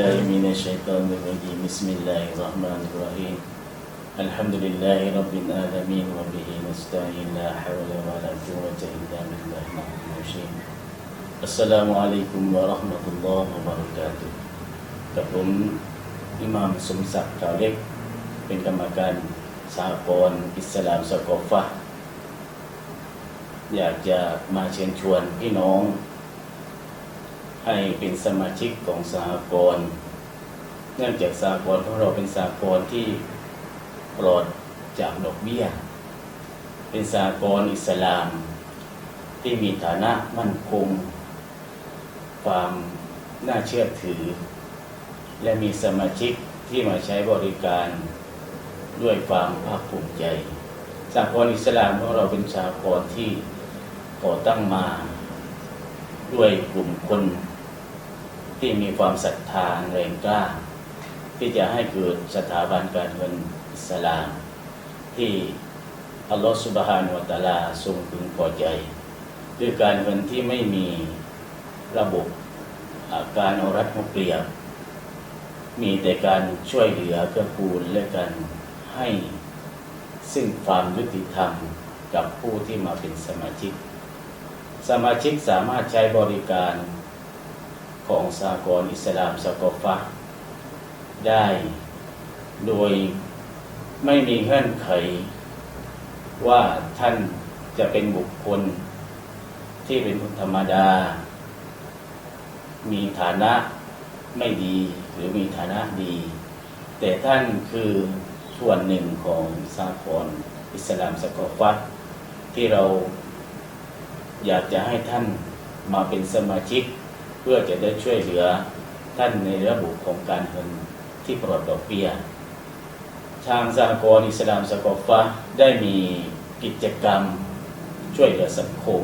بالله من الشيطان الرجيم. بسم الله الرحمن الرحيم. الحمد لله رب العالمين وبه نستعين. لا حول ولا قوة إلا بالله العلي العظيم. السلام عليكم ورحمة الله وبركاته. กับผมอิหม่ามสมศักดิ์กาวเล็กอยากจะมาเชิญชวนพี่น้อง ให้เป็นสมาชิกของสหกรณ์เนื่องจากสหกรณ์ของเราเป็นสหกรณ์ที่ปลอดจากดอกเบี้ย เป็นสหกรณ์อิสลาม ที่มีฐานะมั่นคง ความน่าเชื่อถือ และมีสมาชิกที่มาใช้บริการด้วยความภาคภูมิใจสหกรณ์อิสลามของเราเป็นสหกรณ์ที่ก่อตั้งมา ด้วยกลุ่มคน ที่มีความศรัทธาแรงกล้า ที่จะให้เกิดสถาบันการเงินอิสลาม ที่อัลลอฮฺสุบฮานุวะตะอาลาทรงพึงพอใจด้วยการเงินที่ไม่มีระบบาการเอารัดเอาเปรียบ มีแต่การช่วยเหลือเกื้อกูลและการให้ซึ่งความยุติธรรมกับผู้ที่มาเป็นสมาชิก สมาชิกสามารถใช้บริการ ของสากลอิสลามสกอฟะได้ โดยไม่มีเงื่อนไข ว่าท่านจะเป็นบุคคล ที่เป็นคนธรรมดา มีฐานะไม่ดีหรือมีฐานะดี แต่ท่านคือส่วนหนึ่งของสากลอิสลามสกอฟะที่เราอยากจะให้ท่านมาเป็นสมาชิก เพื่อจะได้ช่วยเหลือท่านในระบบของการเงินที่ปลอดดอกเบี้ย ทางสากลอิสลามสกอฟะได้มีกิจกรรมช่วยเหลือสังคม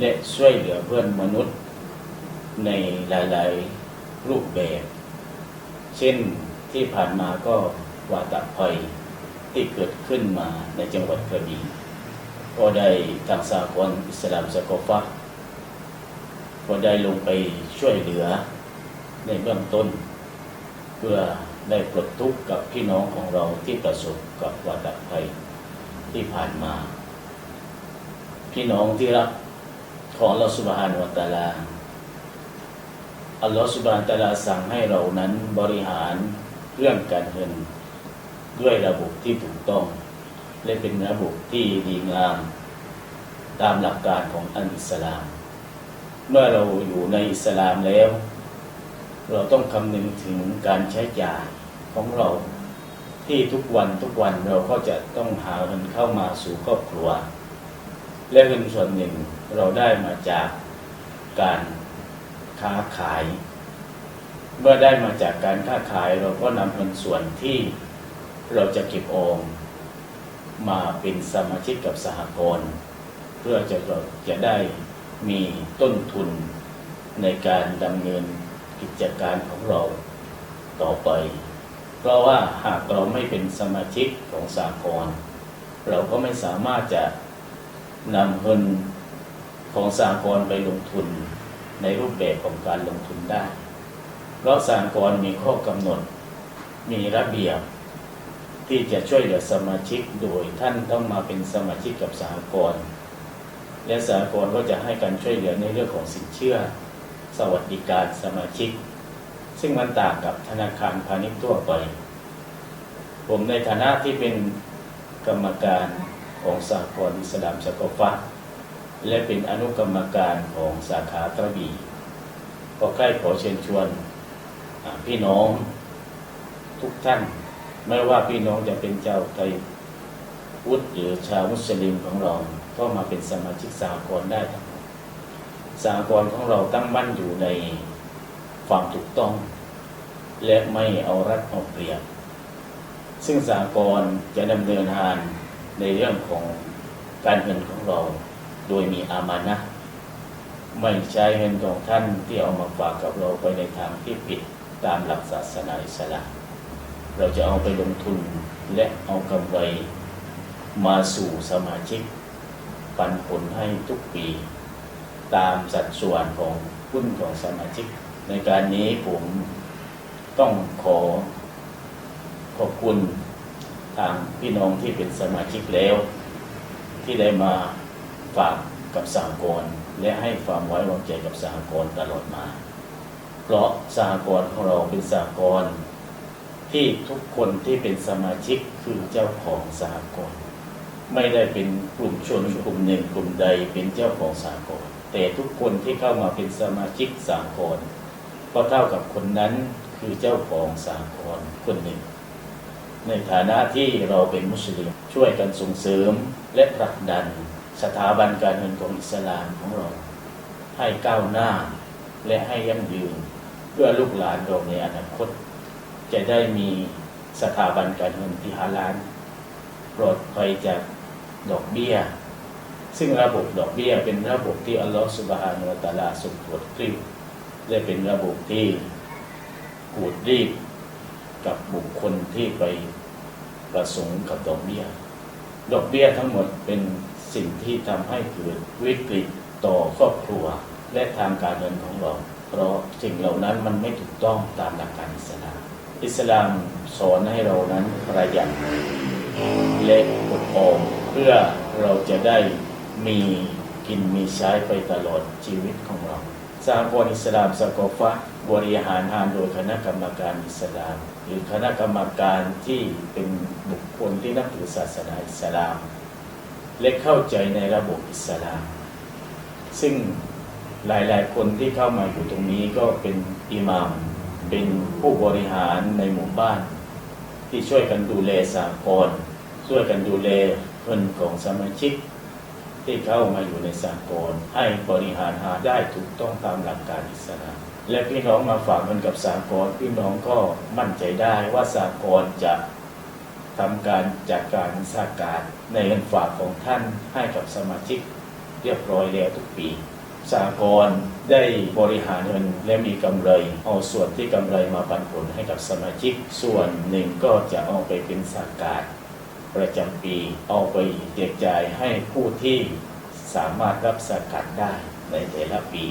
และช่วยเหลือเพื่อนมนุษย์ในหลาย ๆ รูปแบบ เช่นที่ผ่านมาก็วาตะภัยที่เกิดขึ้นมาในจังหวัดกระบี่ก็ได้ทางสากลอิสลามสกอฟะ ก็ได้ลงไปช่วยเหลือ ในเบื้องต้น เพื่อได้ปลดทุกข์กับพี่น้องของเราที่ประสบกับวาตภัยที่ผ่านมา พี่น้องที่รักของอัลลอฮฺสุบฮานวะตาลาอัลลอฮฺสุบฮานวะตาลาสั่งให้เรานั้นบริหารเรื่องการเงินด้วยระบบที่ถูกต้อง และเป็นระบบที่ดีงาม ตามหลักการของอันอิสลาม เมื่อเราอยู่ในอิสลามแล้ว เราต้องคำนึงถึงการใช้จ่ายของเราที่ทุกวันทุกวันเราก็จะต้องหาเงินเข้ามาสู่ครอบครัว และเงินส่วนหนึ่งเราได้มาจากการค้าขาย เมื่อได้มาจากการค้าขายเราก็นำเงินส่วนที่เราจะเก็บออมมาเป็นสมาชิกกับสหกรณ์เพื่อจะเราจะได้ มีต้นทุนในการดำเนินกิจการของเราต่อไป เพราะว่าหากเราไม่เป็นสมาชิกของสหกรณ์เราก็ไม่สามารถจะนำเงินของสหกรณ์ไปลงทุนในรูปแบบของการลงทุนได้ เพราะสหกรณ์มีข้อกำหนด มีระเบียบที่จะช่วยเหลือสมาชิกโดยท่านต้องมาเป็นสมาชิกกับสหกรณ์ และสหกรณ์ก็จะให้การช่วยเหลือในเรื่องของสินเชื่อ สวัสดิการสมาชิก ซึ่งมันต่างกับธนาคารพาณิชย์ทั่วไป ผมในฐานะที่เป็นกรรมการของสหกรณ์อิสลามสกอฟะและเป็นอนุกรรมการของสาขากระบี่ก็ใกล้ขอเชิญชวนพี่น้องทุกท่าน ไม่ว่าพี่น้องจะเป็นเจ้าไทยวุฒิหรือชาวมุสลิมของเรา ก็มาเป็นสมาชิกสากลได้ทั้งหมดสากลของเราตั้งมั่นอยู่ในความถูกต้อง และไม่เอารัดเอาเปรียบ ซึ่งสากลจะดำเนินงานในเรื่องของการเงินของเราโดยมีอามานะไม่ใช้เงินของท่านที่เอามาฝากกับเราไปในทางที่ผิดตามหลักศาสนาอิสลามเราจะเอาไปลงทุนและเอากำไรมาสู่สมาชิก ปันผลให้ทุกปี ตามสัดส่วนของหุ้นของสมาชิก ในการนี้ผมต้องขอขอบคุณทางพี่น้องที่เป็นสมาชิกแล้ว ที่ได้มาฝากกับสหกรณ์และให้ความไว้วางใจกับสหกรณ์ตลอดมา เพราะสหกรณ์ของเราเป็นสหกรณ์ที่ทุกคนที่เป็นสมาชิกคือเจ้าของสหกรณ์ ไม่ได้เป็นกลุ่มชนกลุ่มหนึ่งกลุ่มใดเป็นเจ้าของสหกรณ์แต่ทุกคนที่เข้ามาเป็นสมาชิกสหกรณ์ก็เท่ากับคนนั้นคือเจ้าของสหกรณ์คนหนึ่ง ในฐานะที่เราเป็นมุสลิมช่วยกันส่งเสริมและผลักดันสถาบันการเงินของอิสลามของเรา ให้ก้าวหน้าและให้ยั่งยืน เพื่อลูกหลานเราในอนาคต จะได้มีสถาบันการเงินที่ฮาลาล ปลอดภัยจากดอกเบี้ย ซึ่งระบบดอกเบี้ยเป็นระบบที่อัลลอฮฺสุบฮานุวะตะอาลาทรงโปรดกริ้วและเป็นระบบที่ขูดรีบกับบุคคลที่ไปประสงค์กับดอกเบี้ย ดอกเบี้ยทั้งหมดเป็นสิ่งที่ทำให้เกิดวิกฤตต่อครอบครัวและทางการเงินของเรา เพราะสิ่งเหล่านั้นมันไม่ถูกต้องตามหลักการอิสลาม อิสลามสอนให้เรานั้นประหยัด และอดออมเพื่อเราจะได้มีกินมีใช้ไปตลอดชีวิตของเราสหกรณ์อิสลามสกอฟะบริหารงานโดยคณะกรรมการอิสลาม หรือคณะกรรมการที่เป็นบุคคลที่นับถือศาสนาอิสลาม และเข้าใจในระบบอิสลาม ซึ่งหลายๆ คนที่เข้ามาอยู่ตรงนี้ก็เป็นอิหมาม เป็นผู้บริหารในหมู่บ้าน ที่ช่วยกันดูแลสากลช่วยกันดูแลเงินของสมาชิก ที่เข้ามาอยู่ในสากลให้บริหารหาได้ถูกต้องตามหลักการอิสลามและพี่น้องมาฝากเงินกับสากลพี่น้องก็มั่นใจได้ว่าสากลจะทำการจัดการสาการในเงินฝากของท่านให้กับสมาชิก เรียบร้อยแล้วทุกปี สากลได้บริหารเงินและมีกำไร เอาส่วนที่กำไรมาปันผลให้กับสมาชิก ส่วนหนึ่งก็จะเอาไปเป็นสาการประจำปี เอาไปแจกจ่ายให้ผู้ที่สามารถรับสาการได้ในแต่ละปี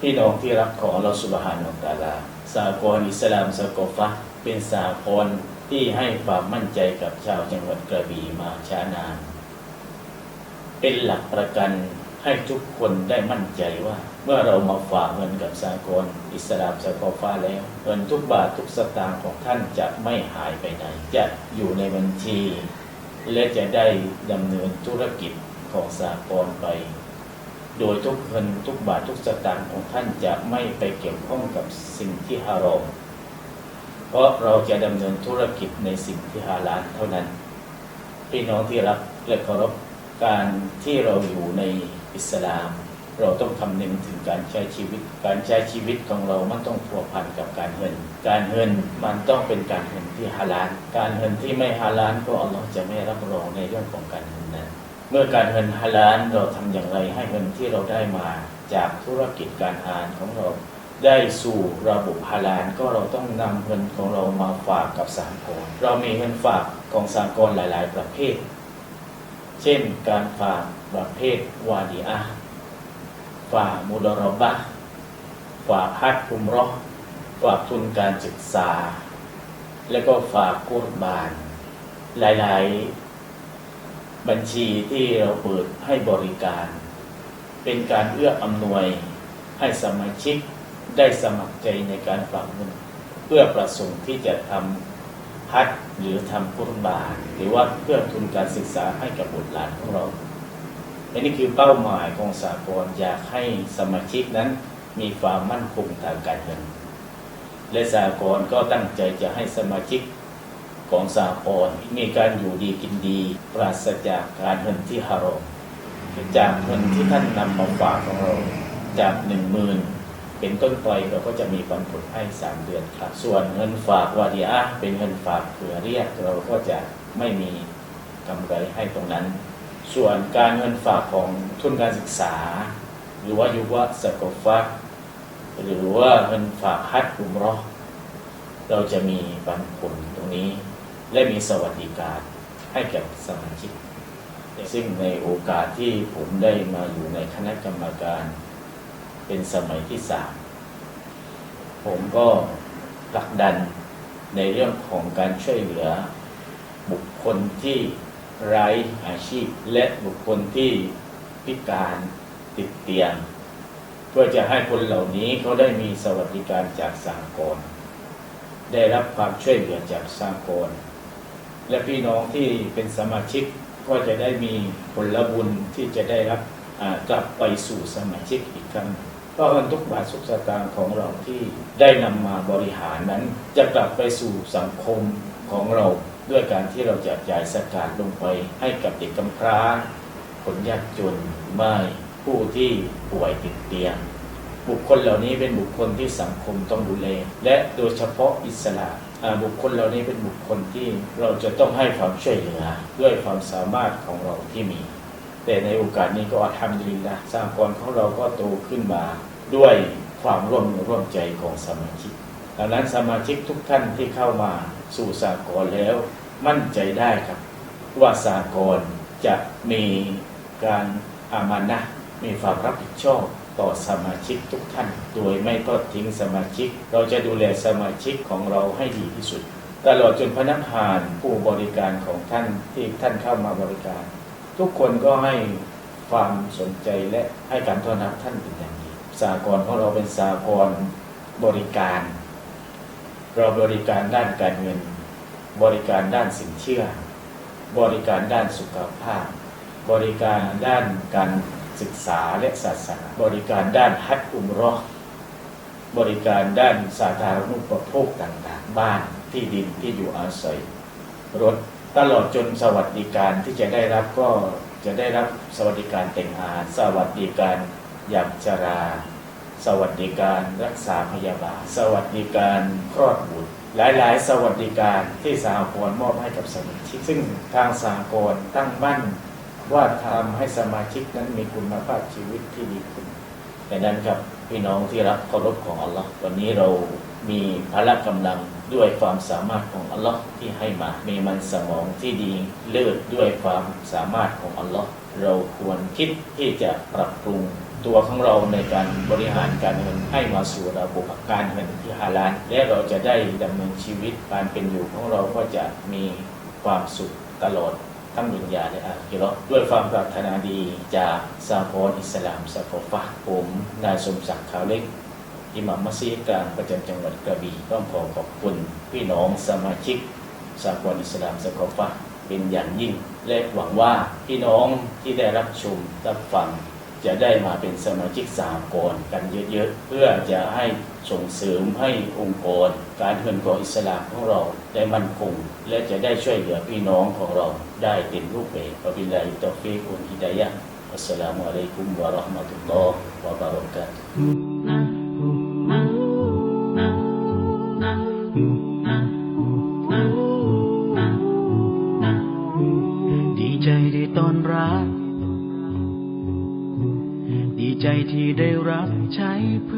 พี่น้องที่รักของเราสุบฮานุตาลาสากลอิสลามสกฟะเป็นสากลที่ให้ความมั่นใจกับชาวจังหวัดกระบี่มาช้านาน เป็นหลักประกัน ให้ทุกคนได้มั่นใจว่า เมื่อเรามาฝากเงินกับสากลอิสลามสกอฟ้าแล้ว เงินทุกบาททุกสตางค์ของท่านจะไม่หายไปไหน จะอยู่ในบัญชี และจะได้ดำเนินธุรกิจของสากลไป โดยทุกเงินทุกบาททุกสตางค์ของท่านจะไม่ไปเกี่ยวข้องกับสิ่งที่ฮารอมเพราะเราจะดำเนินธุรกิจในสิ่งที่ฮาลาลเท่านั้น พี่น้องที่รักและเคารพการที่เราอยู่ใน อิสลาม เราต้องคำนึงถึงการใช้ชีวิต การใช้ชีวิตของเรามันต้องพัวพันกับการเงิน การเงินมันต้องเป็นการเงินที่ฮาลาลการเงินที่ไม่ฮาลาลก็อัลลอฮ์จะไม่รับรองในเรื่องของการเงินนั้นเมื่อการเงินฮาลาลเราทำอย่างไรให้เงินที่เราได้มาจากธุรกิจการงานของเราได้สู่ระบบฮาลาลก็เราต้องนำเงินของเรามาฝากกับสากลเรามีเงินฝากของสากลหลาย ๆ ประเภท เช่น การฝาก ประเภทวาดีอะห์ฝากมุดรบะห์ฝากฮัดอุมรอห์ฝากทุนการศึกษา และก็ฝากกุรบาน หลาย ๆ บัญชีที่เราเปิดให้บริการ เป็นการเอื้ออำนวยให้สมาชิกได้สมัครใจในการฝากเงินเพื่อประสงค์ที่จะทำฮัดหรือทำกุรบาน หรือว่าเพื่อทุนการศึกษาให้กับบุตรหลานของเรา อันนี้คือเป้าหมายของสากลอยากให้สมาชิกนั้นมีความมั่นคงทางการเงิน และสากลก็ตั้งใจจะให้สมาชิกของสากลมีการอยู่ดีกินดี ปราศจากการเงินที่ฮารมจากเงินที่ท่านนำมาฝากของเราจากหนึ่งหมื่นเป็นต้นไปเราก็จะมีปันผลให้สามเดือนครับ ส่วนเงินฝากวาดีอะห์เป็นเงินฝากเผื่อเรียกเราก็จะไม่มีกำไรให้ตรงนั้น ส่วนการเงินฝากของทุนการศึกษา หรือว่ายุวสกฟักหรือว่าเงินฝากฮัดอุมรอห์เราจะมีปันผลตรงนี้ และมีสวัสดิการให้แก่สมาชิก ซึ่งในโอกาสที่ผมได้มาอยู่ในคณะกรรมการเป็นสมัยที่สามผมก็ผลักดันในเรื่องของการช่วยเหลือบุคคลที่ ไร้อาชีพและบุคคลที่พิการติดเตียง เพื่อจะให้คนเหล่านี้เขาได้มีสวัสดิการจากสากลได้รับความช่วยเหลือจากสากลและพี่น้องที่เป็นสมาชิกก็จะได้มีผลบุญที่จะได้รับกลับไปสู่สมาชิกอีกครั้งเพราะเงินทุกบาททุกสตางค์ของเราที่ได้นำมาบริหารนั้น จะกลับไปสู่สังคม ของเราด้วยการที่เราจะจ่ายสกาดลงไปให้กับเด็กกำพร้า คนยากจนไม่ผู้ที่ป่วยติดเตียง บุคคลเหล่านี้เป็นบุคคลที่สังคมต้องดูแล และโดยเฉพาะอิสระบุคคลเหล่านี้เป็นบุคคลที่เราจะต้องให้ความช่วยเหลือด้วยความสามารถของเราที่มี แต่ในโอกาสนี้ก็อาทำดีละสร้างกรของเราก็โตขึ้นมาด้วยความร่วมมือร่วมใจของสมาชิกดังนั้นสมาชิกทุกท่านที่เข้ามา สู่สากลแล้ว มั่นใจได้ครับ ว่าสากลจะมีการอามานะมีความรับผิดชอบต่อสมาชิกทุกท่าน โดยไม่ทอดทิ้งสมาชิก เราจะดูแลสมาชิกของเราให้ดีที่สุด ตลอดจนพนักงานผู้บริการของท่านที่ท่านเข้ามาบริการ ทุกคนก็ให้ความสนใจและให้การต้อนรับท่านเป็นอย่างดีสากลของเราเป็นสากลบริการ เราบริการด้านการเงิน บริการด้านสินเชื่อ บริการด้านสุขภาพ บริการด้านการศึกษาและศาสนา บริการด้านฮัจญ์อุมรอบริการด้านสาธารณูปโภคต่างๆ บ้านที่ดินที่อยู่อาศัย รถตลอดจนสวัสดิการที่จะได้รับก็จะได้รับสวัสดิการแต่งงาน สวัสดิการยามชรา สวัสดิการรักษาพยาบาล สวัสดิการคลอดบุตร หลาย ๆ สวัสดิการที่สหกรณ์มอบให้กับสมาชิก ซึ่งทางสหกรณ์ตั้งมั่นว่าทำให้สมาชิกนั้นมีคุณภาพชีวิตที่ดีขึ้นดังนั้นครับพี่น้องที่รักเคารพของอัลลอฮ์วันนี้เรามีพละกำลังด้วยความสามารถของอัลลอฮ์ที่ให้มา มีมันสมองที่ดีเลิศด้วยความสามารถของอัลลอฮ์เราควรคิดที่จะปรับปรุง ตัวของเราในการบริหารการเงินให้มาสู่ระบบการเงินที่ฮาลาลและเราจะได้ดำเนินชีวิตการเป็นอยู่ของเราก็จะมีความสุขตลอดทั้งดุนยาและอาคิเราด้วยความปรารถนาดีจากสาพรอิสลามสกอฟะผมนายสมศักดิ์ขาวเล็กอิหมัมมัสยิดกลางประจำจังหวัดกระบี่ต้องขอขอบคุณพี่น้องสมาชิกสากลอิสลามสกอฟะเป็นอย่างยิ่ง และหวังว่าพี่น้องที่ได้รับชมรับฟัง จะได้มาเป็นสมาชิกสากลกันเยอะๆ เพื่อจะให้ส่งเสริมให้องค์กร การเงินของอิสลามของเราได้มั่นคง และจะได้ช่วยเหลือพี่น้องของเราได้เต็มรูปแบบอับิลลาฮิตอฟิกุนฮิดายะอัสสลามุอะลัยกุมวะเราะห์มะตุลลอฮ์วะบเรอกาตุฮ์ ที่ได้รับใช้เพื่อ